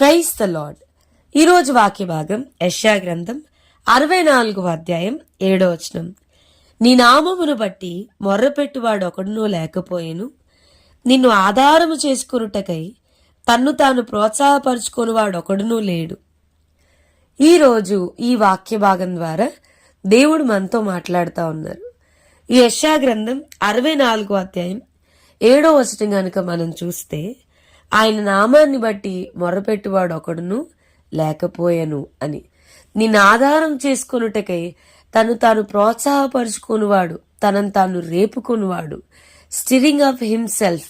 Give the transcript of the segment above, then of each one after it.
Price the lord ఈరోజు వాక్య భాగం యష్యా గ్రంథం అరవై నాలుగవ అధ్యాయం ఏడో వచనం. నీ నామమును బట్టి మొర్రపెట్టువాడు ఒకడునూ లేకపోయేను. నిన్ను ఆధారము చేసుకునుటకై తన్ను తాను ప్రోత్సాహపరుచుకొనివాడు ఒకడునూ లేడు ఈరోజు ఈ వాక్య భాగం ద్వారా దేవుడు మనతో మాట్లాడుతూ ఉన్నారు. ఈ యశా గ్రంథం అరవై నాలుగో అధ్యాయం ఏడో వచనం కనుక మనం చూస్తే ఆయన నామాన్ని బట్టి మొరపెట్టువాడు ఒకడును లేకపోయాను అని. నిన్ను ఆధారం చేసుకొనుటకై తను తాను ప్రోత్సాహపరుచుకునివాడు తనను తాను రేపుకునివాడు స్టిరింగ్ ఆఫ్ హిమ్సెల్ఫ్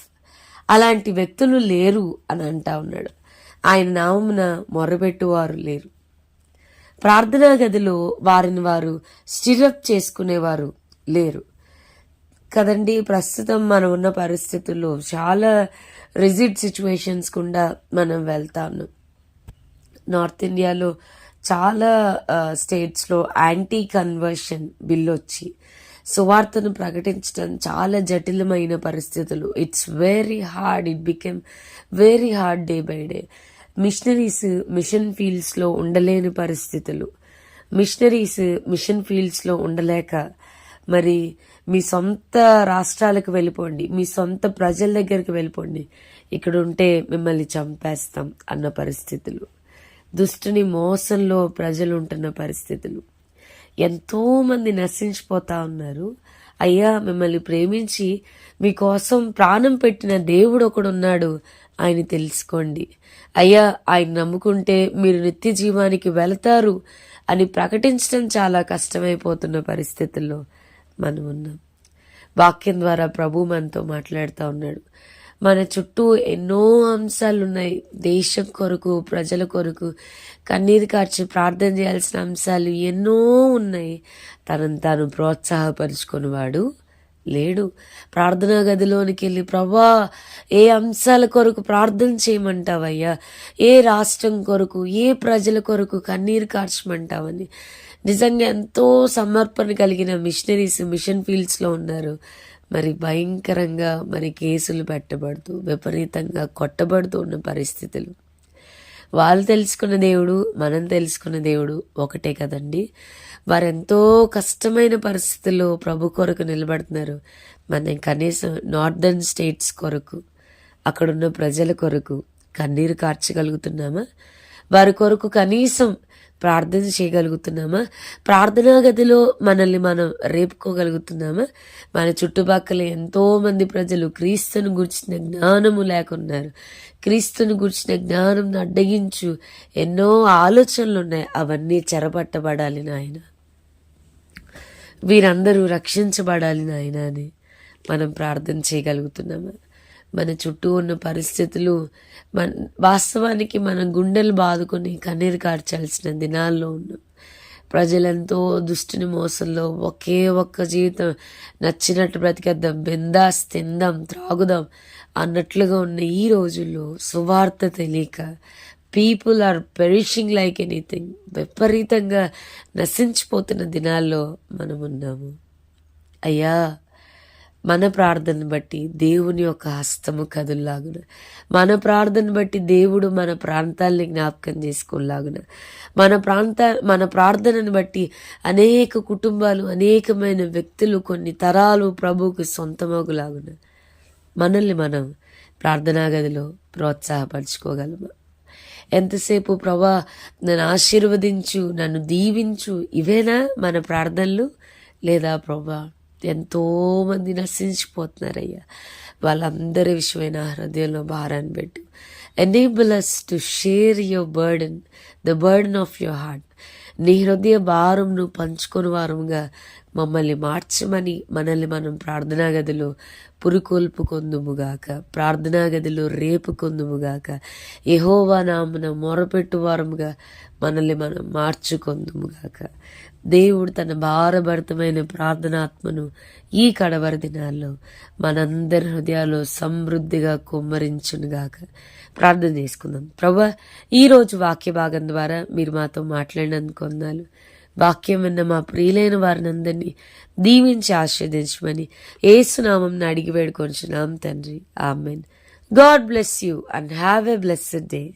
అలాంటి వ్యక్తులు లేరు అని అంటా ఉన్నాడు. ఆయన నామమున మొరబెట్టువారు లేరు. ప్రార్థనా గదిలో వారిని వారు స్టిరప్ చేసుకునేవారు లేరు. కదండి ప్రస్తుతం మనం ఉన్న పరిస్థితుల్లో చాలా రిజిడ్ సిచ్యువేషన్స్ కూడా మనం వెళ్తాను నార్త్ ఇండియాలో చాలా స్టేట్స్లో యాంటీ కన్వర్షన్ బిల్ వచ్చి సువార్తను ప్రకటించడం చాలా జటిలమైన పరిస్థితులు. It's very hard it became very hard day by day missionaries mission ఫీల్డ్స్లో ఉండలేని పరిస్థితులు. మిషనరీస్ మిషన్ ఫీల్డ్స్లో ఉండలేక మరి మీ సొంత రాష్ట్రాలకు వెళ్ళిపోండి మీ సొంత ప్రజల దగ్గరికి వెళ్ళిపోండి. ఇక్కడ ఉంటే మిమ్మల్ని చంపేస్తాం అన్న పరిస్థితులు. దుష్టుని మోసంలో ప్రజలు ఉంటున్న పరిస్థితులు. ఎంతో మంది నశించిపోతా ఉన్నారు. అయ్యా మిమ్మల్ని ప్రేమించి మీకోసం ప్రాణం పెట్టిన దేవుడు ఒకడున్నాడు ఆయన తెలుసుకోండి. అయ్యా ఆయన నమ్ముకుంటే మీరు నిత్య జీవానికి వెళతారు అని ప్రకటించడం చాలా కష్టమైపోతున్న పరిస్థితుల్లో మనం ఉన్నాం వాక్యం ద్వారా ప్రభు మనతో మాట్లాడుతూ ఉన్నాడు. మన చుట్టూ ఎన్నో అంశాలు ఉన్నాయి దేశం కొరకు ప్రజల కొరకు కన్నీరు కార్చి ప్రార్థన చేయాల్సిన అంశాలు ఎన్నో ఉన్నాయి. తనను తాను ప్రోత్సాహపరుచుకునేవాడు లేడు. ప్రార్థనా గదిలోనికి వెళ్ళి ప్రభా ఏ అంశాల కొరకు ప్రార్థన చేయమంటావయ్యా? ఏ రాష్ట్రం కొరకు ఏ ప్రజల కొరకు కన్నీరు కార్చమంటావని? నిజంగా ఎంతో సమర్పణ కలిగిన మిషనరీస్ మిషన్ ఫీల్డ్స్లో ఉన్నారు. మరి భయంకరంగా మరి కేసులు పెట్టబడుతూ విపరీతంగా కొట్టబడుతూ ఉన్న పరిస్థితులు. వాళ్ళు తెలుసుకున్న దేవుడు మనం తెలుసుకున్న దేవుడు ఒకటే కదండి. వారెంతో కష్టమైన పరిస్థితుల్లో ప్రభు కొరకు నిలబడుతున్నారు. మనం కనీసం నార్దర్న్ స్టేట్స్ కొరకు అక్కడున్న ప్రజల కొరకు కన్నీరు కార్చగలుగుతున్నామా? వారి కొరకు కనీసం ప్రార్థన చేయగలుగుతున్నామా? ప్రార్థనా గదిలో మనల్ని మనం రేపుకోగలుగుతున్నామా? మన చుట్టుపక్కల ఎంతో మంది ప్రజలు క్రీస్తును గుర్చిన జ్ఞానము లేకున్నారు. క్రీస్తును గుర్చిన జ్ఞానం అడ్డగించు ఎన్నో ఆలోచనలు ఉన్నాయి అవన్నీ చెరపట్టబడాలి నాయన. వీరందరూ రక్షించబడాలి నాయన అని మనం ప్రార్థన చేయగలుగుతున్నామా? మన చుట్టూ ఉన్న పరిస్థితులు మన వాస్తవానికి మన గుండెలు బాదుకొని కన్నీరు కార్చాల్సిన దినాల్లో ఉన్నాం. ప్రజలెంతో దుష్టిని మోసంలో ఒకే ఒక్క జీవితం నచ్చినట్టు బ్రతికేద్దాం బిందాస్ తిందాం త్రాగుదాం అన్నట్లుగా ఉన్న ఈ రోజుల్లో సువార్త తెలియక people are perishing like anything విపరీతంగా నశించిపోతున్న దినాల్లో మనం ఉన్నాము అయ్యా మన ప్రార్థన బట్టి దేవుని యొక్క హస్తము కదుల్లాగున. మన ప్రార్థన బట్టి దేవుడు మన ప్రాంతాల్ని జ్ఞాపకం చేసుకోలాగున మన ప్రాంత మన ప్రార్థనను బట్టి అనేక కుటుంబాలు అనేకమైన వ్యక్తులు కొన్ని తరాలు ప్రభువుకు సొంతమగులాగున. మనల్ని మనం ప్రార్థనా గదిలో ప్రోత్సాహపరచుకోగలము. ఎంతసేపు ప్రభా నన్ను ఆశీర్వదించు నన్ను దీవించు ఇవేనా మన ప్రార్థనలు? లేదా ప్రభా ఎంతో మంది నశించిపోతున్నారయ్యా. వాళ్ళందరి విషయమైన హృదయంలో భారాన్ని పెట్టు. Enable us to share your burden the burden of your heart నీ హృదయ భారంను పంచుకొని వారంగా మమ్మల్ని మార్చమని మనల్ని మనం ప్రార్థనా గదిలో పురుకొల్పుకొందుముగాక ప్రార్థనా గదిలో రేపుకొందుముగాక యహోవా నామున మొరపెట్టువారముగా మనల్ని మనం మార్చుకొందుముగాక. దేవుడు తన భారభరితమైన ప్రార్థనాత్మను ఈ కడవరి దినాల్లో మనందరి హృదయాల్లో సమృద్ధిగా కుమ్మరించునుగాక. ప్రార్థన చేసుకుందాం. ప్రభా ఈరోజు వాక్య భాగం ద్వారా మీరు మాతో మాట్లాడినందుకు వందాలు వాక్యం విన్న మా ప్రియులైన వారిని అందరినీ దీవించి ఆస్వాదించమని ఏసునామం అడిగి వేడుకొంచున్నాం తండ్రి. Amen. God bless you and have a blessed day.